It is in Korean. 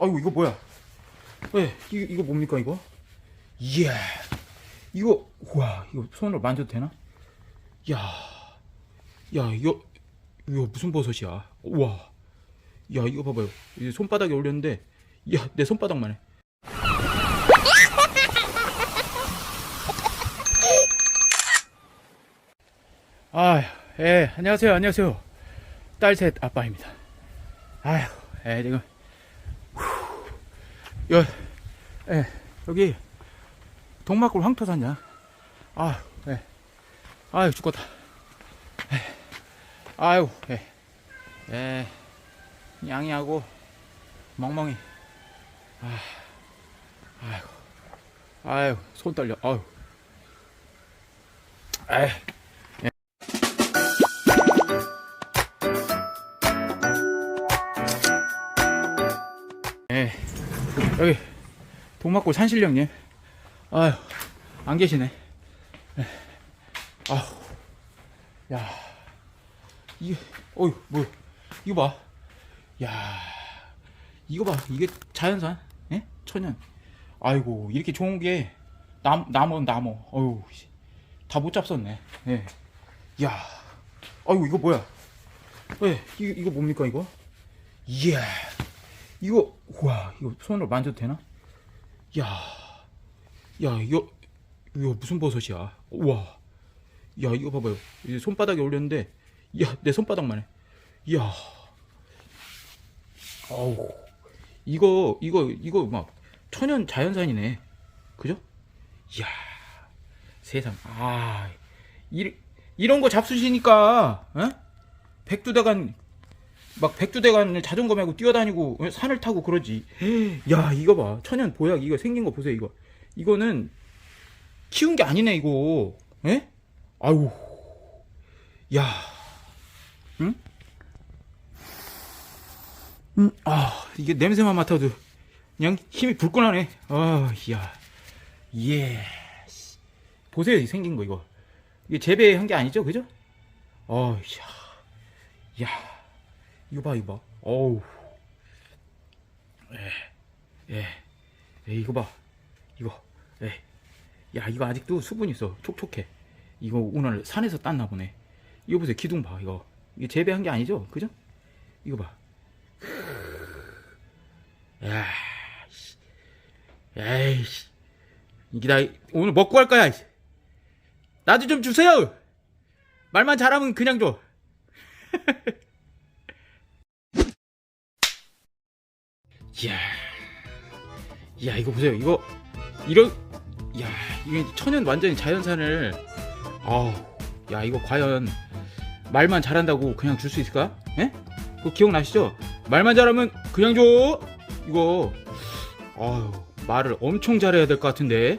아이고 이거 뭐야? 왜 이거, 이거 뭡니까 이거? 이야 이거 와 이거 손으로 만져도 되나? 야, 야 이거 이거 무슨 버섯이야? 우와, 야 이거 봐봐요. 이 손바닥에 올렸는데 야 내 손바닥만 해. 아, 예, 안녕하세요, 안녕하세요. 딸 셋 아빠입니다. 아휴, 예, 지금, 후, 여, 예, 여기, 동막골 황토산이야. 아, 예, 아유, 죽겠다. 예, 아유, 예, 예, 양이하고, 멍멍이. 아, 아이고, 아유, 손 떨려, 아유. 에 여기 동막골 산신령님. 아유, 안 계시네. 예. 아우, 야, 이게, 어휴, 뭐, 이거 봐. 야, 이거 봐. 이게 자연산, 예? 천연. 아이고, 이렇게 좋은 게, 남, 나무, 나무. 어휴, 다못 잡섰네. 예. 야, 아이고, 이거 뭐야? 왜, 이거, 이거 뭡니까, 이거? 이야. 이거 와 이거 손으로 만져도 되나? 야, 야 이거 이거 무슨 버섯이야? 와, 야 이거 봐봐요. 이 손바닥에 올렸는데 야 내 손바닥만 해. 야, 아우 이거 이거 이거 막 천연 자연산이네. 그죠? 이야 세상 아 이, 이런 거 잡수시니까 어? 백두대간 막 백두대간을 자전거 메고 뛰어다니고 어, 산을 타고 그러지. 야 이거 봐 천연 보약 이거 생긴 거 보세요 이거. 이거는 키운 게 아니네 이거. 에? 아유. 야. 응? 음, 아 이게 냄새만 맡아도 그냥 힘이 불끈하네. 아, 야. 예. 보세요 이 생긴 거 이거. 이게 재배한 게 아니죠, 그죠? 어, 야. 야. 이거 봐, 이거 봐. 어우. 예, 예. 예, 이거 봐. 이거. 예. 야, 이거 아직도 수분 있어. 촉촉해. 이거 오늘 산에서 땄나 보네. 이거 보세요. 기둥 봐, 이거. 이게 재배한 게 아니죠? 그죠? 이거 봐. 야, 씨. 에이씨. 이게 나 오늘 먹고 갈 거야. 나도 좀 주세요. 말만 잘하면 그냥 줘. 이야, 야 이거 보세요. 이거 이런, 야 이게 천연 완전히 자연산을, 아우, 야 이거 과연 말만 잘한다고 그냥 줄 수 있을까? 예? 그거 기억나시죠? 말만 잘하면 그냥 줘. 이거, 아유 말을 엄청 잘해야 될 것 같은데.